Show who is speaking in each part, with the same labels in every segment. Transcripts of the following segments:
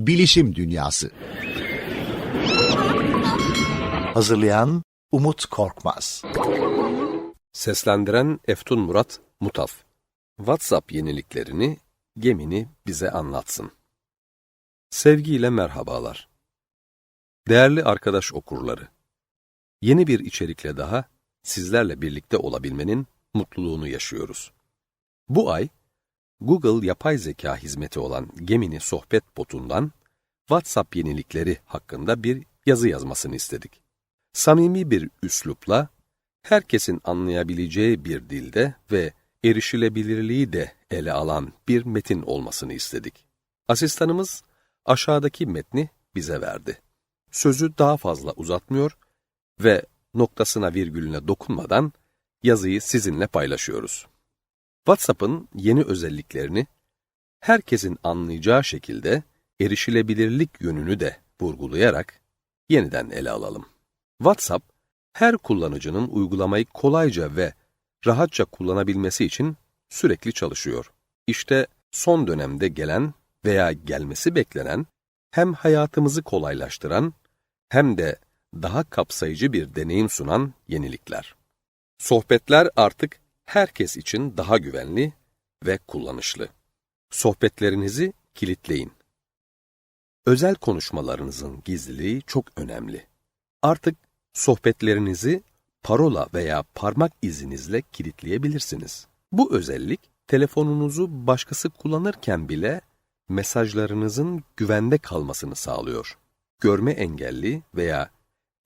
Speaker 1: Bilişim Dünyası
Speaker 2: Hazırlayan Umut Korkmaz.
Speaker 3: Seslendiren Eftun Murat Mutaf WhatsApp yeniliklerini, gemini bize anlatsın. Sevgiyle merhabalar. Değerli arkadaş okurları, yeni bir içerikle daha sizlerle birlikte olabilmenin mutluluğunu yaşıyoruz. Bu ay, Google yapay zeka hizmeti olan Gemini sohbet botundan WhatsApp yenilikleri hakkında bir yazı yazmasını istedik. Samimi bir üslupla, herkesin anlayabileceği bir dilde ve erişilebilirliği de ele alan bir metin olmasını istedik. Asistanımız aşağıdaki metni bize verdi. Sözü daha fazla uzatmıyor ve noktasına virgülüne dokunmadan yazıyı sizinle paylaşıyoruz. WhatsApp'ın yeni özelliklerini herkesin anlayacağı şekilde erişilebilirlik yönünü de vurgulayarak yeniden ele alalım. WhatsApp, her kullanıcının uygulamayı kolayca ve rahatça kullanabilmesi için sürekli çalışıyor. İşte son dönemde gelen veya gelmesi beklenen, hem hayatımızı kolaylaştıran hem de daha kapsayıcı bir deneyim sunan yenilikler. Sohbetler artık herkes için daha güvenli ve kullanışlı. Sohbetlerinizi kilitleyin. Özel konuşmalarınızın gizliliği çok önemli. Artık sohbetlerinizi parola veya parmak izinizle kilitleyebilirsiniz. Bu özellik, telefonunuzu başkası kullanırken bile mesajlarınızın güvende kalmasını sağlıyor. Görme engelli veya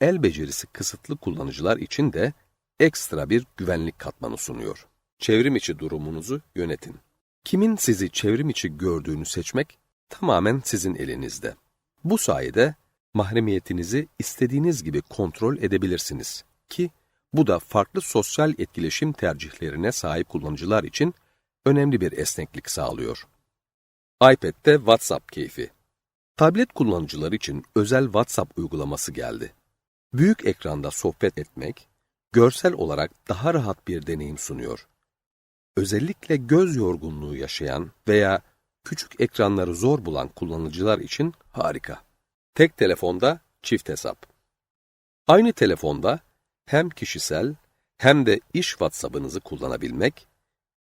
Speaker 3: el becerisi kısıtlı kullanıcılar için de ekstra bir güvenlik katmanı sunuyor. Çevrim içi durumunuzu yönetin. Kimin sizi çevrim içi gördüğünü seçmek tamamen sizin elinizde. Bu sayede mahremiyetinizi istediğiniz gibi kontrol edebilirsiniz ki bu da farklı sosyal etkileşim tercihlerine sahip kullanıcılar için önemli bir esneklik sağlıyor. iPad'de WhatsApp keyfi. Tablet kullanıcıları için özel WhatsApp uygulaması geldi. Büyük ekranda sohbet etmek, görsel olarak daha rahat bir deneyim sunuyor. Özellikle göz yorgunluğu yaşayan veya küçük ekranları zor bulan kullanıcılar için harika. Tek telefonda çift hesap. Aynı telefonda hem kişisel hem de iş WhatsApp'ınızı kullanabilmek,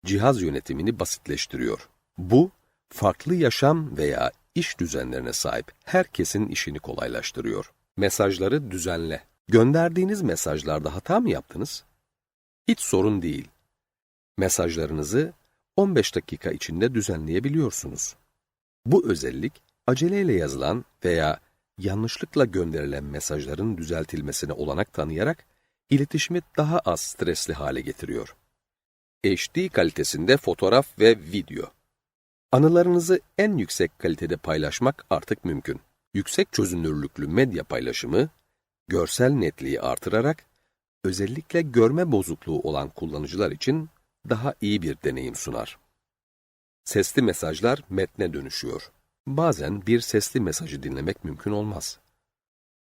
Speaker 3: cihaz yönetimini basitleştiriyor. Bu, farklı yaşam veya iş düzenlerine sahip herkesin işini kolaylaştırıyor. Mesajları düzenle. Gönderdiğiniz mesajlarda hata mı yaptınız? Hiç sorun değil. Mesajlarınızı 15 dakika içinde düzenleyebiliyorsunuz. Bu özellik, aceleyle yazılan veya yanlışlıkla gönderilen mesajların düzeltilmesine olanak tanıyarak, iletişimi daha az stresli hale getiriyor. HD kalitesinde fotoğraf ve video. Anılarınızı en yüksek kalitede paylaşmak artık mümkün. Yüksek çözünürlüklü medya paylaşımı, görsel netliği artırarak, özellikle görme bozukluğu olan kullanıcılar için daha iyi bir deneyim sunar. Sesli mesajlar metne dönüşüyor. Bazen bir sesli mesajı dinlemek mümkün olmaz.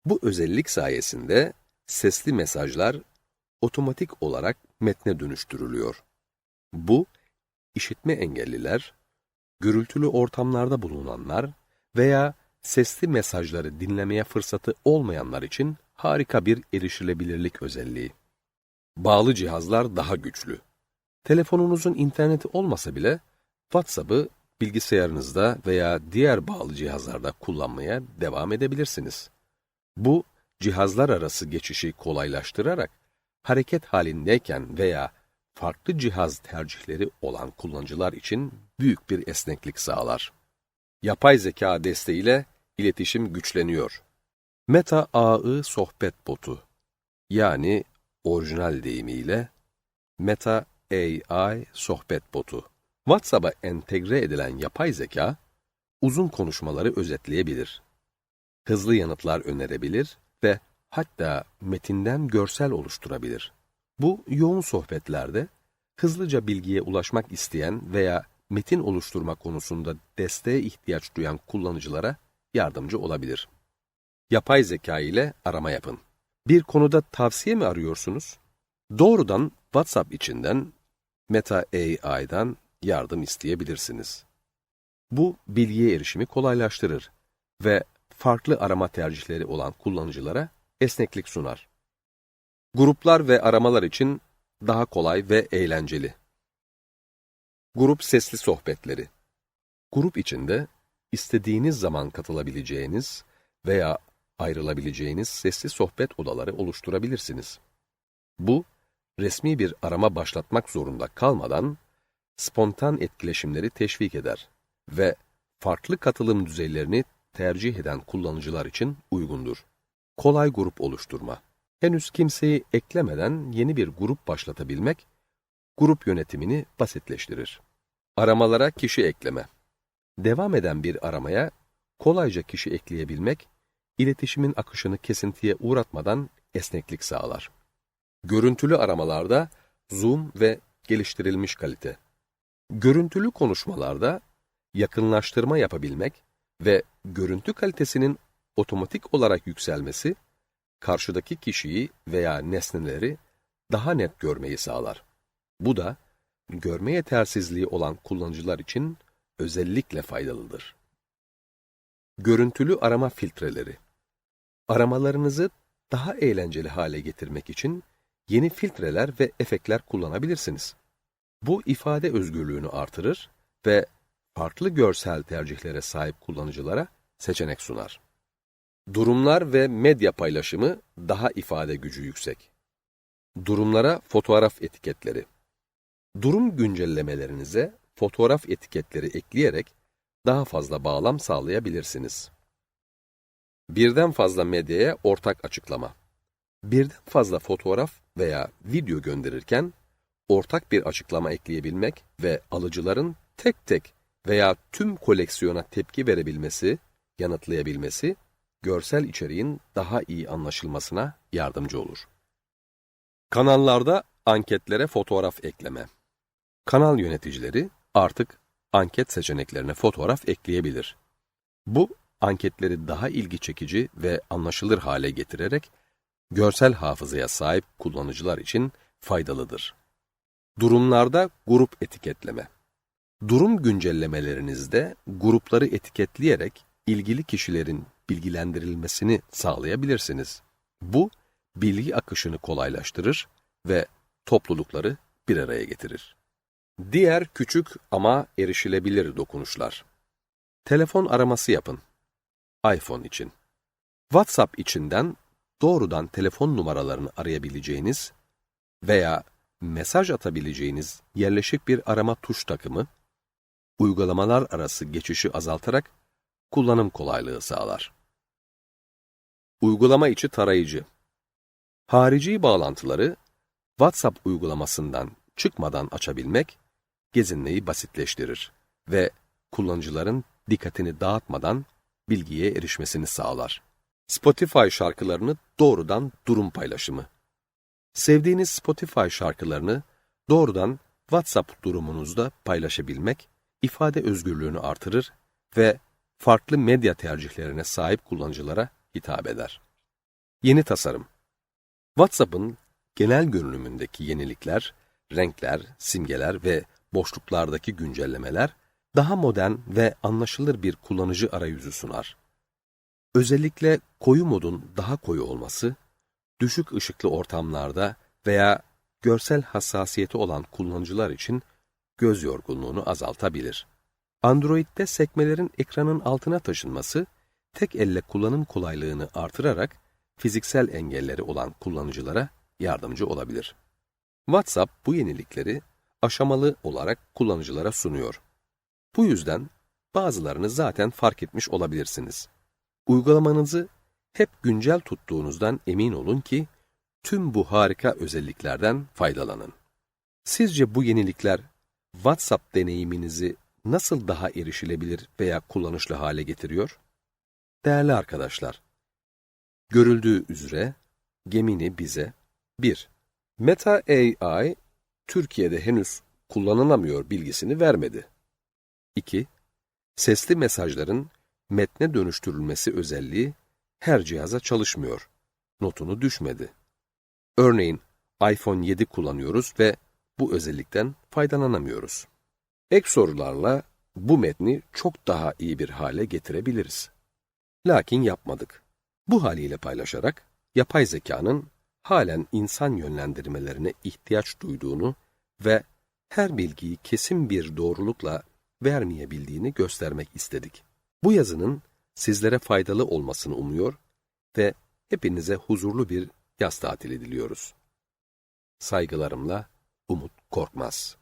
Speaker 3: Bu özellik sayesinde sesli mesajlar otomatik olarak metne dönüştürülüyor. Bu, işitme engelliler, gürültülü ortamlarda bulunanlar veya sesli mesajları dinlemeye fırsatı olmayanlar için harika bir erişilebilirlik özelliği. Bağlı cihazlar daha güçlü. Telefonunuzun interneti olmasa bile WhatsApp'ı bilgisayarınızda veya diğer bağlı cihazlarda kullanmaya devam edebilirsiniz. Bu, cihazlar arası geçişi kolaylaştırarak, hareket halindeyken veya farklı cihaz tercihleri olan kullanıcılar için büyük bir esneklik sağlar. Yapay zeka desteğiyle iletişim güçleniyor. Meta AI sohbet botu, yani orijinal deyimiyle Meta AI sohbet botu. WhatsApp'a entegre edilen yapay zeka, uzun konuşmaları özetleyebilir. Hızlı yanıtlar önerebilir ve hatta metinden görsel oluşturabilir. Bu yoğun sohbetlerde hızlıca bilgiye ulaşmak isteyen veya metin oluşturma konusunda desteğe ihtiyaç duyan kullanıcılara yardımcı olabilir. Yapay zeka ile arama yapın. Bir konuda tavsiye mi arıyorsunuz? Doğrudan WhatsApp içinden Meta AI'dan yardım isteyebilirsiniz. Bu bilgiye erişimi kolaylaştırır ve farklı arama tercihleri olan kullanıcılara esneklik sunar. Gruplar ve aramalar için daha kolay ve eğlenceli. Grup sesli sohbetleri. Grup içinde istediğiniz zaman katılabileceğiniz veya ayrılabileceğiniz sesli sohbet odaları oluşturabilirsiniz. Bu, resmi bir arama başlatmak zorunda kalmadan spontan etkileşimleri teşvik eder ve farklı katılım düzeylerini tercih eden kullanıcılar için uygundur. Kolay grup oluşturma. Henüz kimseyi eklemeden yeni bir grup başlatabilmek, grup yönetimini basitleştirir. Aramalara kişi ekleme. Devam eden bir aramaya kolayca kişi ekleyebilmek, iletişimin akışını kesintiye uğratmadan esneklik sağlar. Görüntülü aramalarda zoom ve geliştirilmiş kalite. Görüntülü konuşmalarda yakınlaştırma yapabilmek ve görüntü kalitesinin otomatik olarak yükselmesi, karşıdaki kişiyi veya nesneleri daha net görmeyi sağlar. Bu da görme yetersizliği olan kullanıcılar için özellikle faydalıdır. Görüntülü arama filtreleri Aramalarınızı daha eğlenceli hale getirmek için yeni filtreler ve efektler kullanabilirsiniz. Bu ifade özgürlüğünü artırır ve farklı görsel tercihlere sahip kullanıcılara seçenek sunar. Durumlar ve medya paylaşımı daha ifade gücü yüksek. Durumlara fotoğraf etiketleri. Durum güncellemelerinize fotoğraf etiketleri ekleyerek daha fazla bağlam sağlayabilirsiniz. Birden fazla medyaya ortak açıklama. Birden fazla fotoğraf veya video gönderirken ortak bir açıklama ekleyebilmek ve alıcıların tek tek veya tüm koleksiyona tepki verebilmesi, yanıtlayabilmesi, görsel içeriğin daha iyi anlaşılmasına yardımcı olur. Kanallarda anketlere fotoğraf ekleme. Kanal yöneticileri artık anket seçeneklerine fotoğraf ekleyebilir. Bu, anketleri daha ilgi çekici ve anlaşılır hale getirerek, görsel hafızaya sahip kullanıcılar için faydalıdır. Durumlarda grup etiketleme. Durum güncellemelerinizde grupları etiketleyerek ilgili kişilerin bilgilendirilmesini sağlayabilirsiniz. Bu, bilgi akışını kolaylaştırır ve toplulukları bir araya getirir. Diğer küçük ama erişilebilir dokunuşlar. Telefon araması yapın. iPhone için. WhatsApp içinden doğrudan telefon numaralarını arayabileceğiniz veya mesaj atabileceğiniz yerleşik bir arama tuş takımı, uygulamalar arası geçişi azaltarak kullanım kolaylığı sağlar. Uygulama içi tarayıcı Harici bağlantıları WhatsApp uygulamasından çıkmadan açabilmek, gezinmeyi basitleştirir ve kullanıcıların dikkatini dağıtmadan bilgiye erişmesini sağlar. Spotify şarkılarını doğrudan durum paylaşımı. Sevdiğiniz Spotify şarkılarını doğrudan WhatsApp durumunuzda paylaşabilmek, ifade özgürlüğünü artırır ve farklı medya tercihlerine sahip kullanıcılara hitap eder. Yeni tasarım WhatsApp'ın genel görünümündeki yenilikler, renkler, simgeler ve boşluklardaki güncellemeler daha modern ve anlaşılır bir kullanıcı arayüzü sunar. Özellikle koyu modun daha koyu olması, düşük ışıklı ortamlarda veya görsel hassasiyeti olan kullanıcılar için göz yorgunluğunu azaltabilir. Android'de sekmelerin ekranın altına taşınması, tek elle kullanım kolaylığını artırarak fiziksel engelleri olan kullanıcılara yardımcı olabilir. WhatsApp bu yenilikleri aşamalı olarak kullanıcılara sunuyor. Bu yüzden bazılarını zaten fark etmiş olabilirsiniz. Uygulamanızı hep güncel tuttuğunuzdan emin olun ki tüm bu harika özelliklerden faydalanın. Sizce bu yenilikler WhatsApp deneyiminizi nasıl daha erişilebilir veya kullanışlı hale getiriyor? Değerli arkadaşlar, görüldüğü üzere Gemini bize 1. Meta AI Türkiye'de henüz kullanılamıyor bilgisini vermedi. 2. Sesli mesajların metne dönüştürülmesi özelliği her cihaza çalışmıyor. Notunu düşmedi. Örneğin iPhone 7 kullanıyoruz ve bu özellikten faydalanamıyoruz. Ek sorularla bu metni çok daha iyi bir hale getirebiliriz. Lakin yapmadık. Bu haliyle paylaşarak yapay zekanın halen insan yönlendirmelerine ihtiyaç duyduğunu ve her bilgiyi kesin bir doğrulukla vermeyebildiğini göstermek istedik. Bu yazının sizlere faydalı olmasını umuyor ve hepinize huzurlu bir yaz tatili diliyoruz. Saygılarımla Umut Korkmaz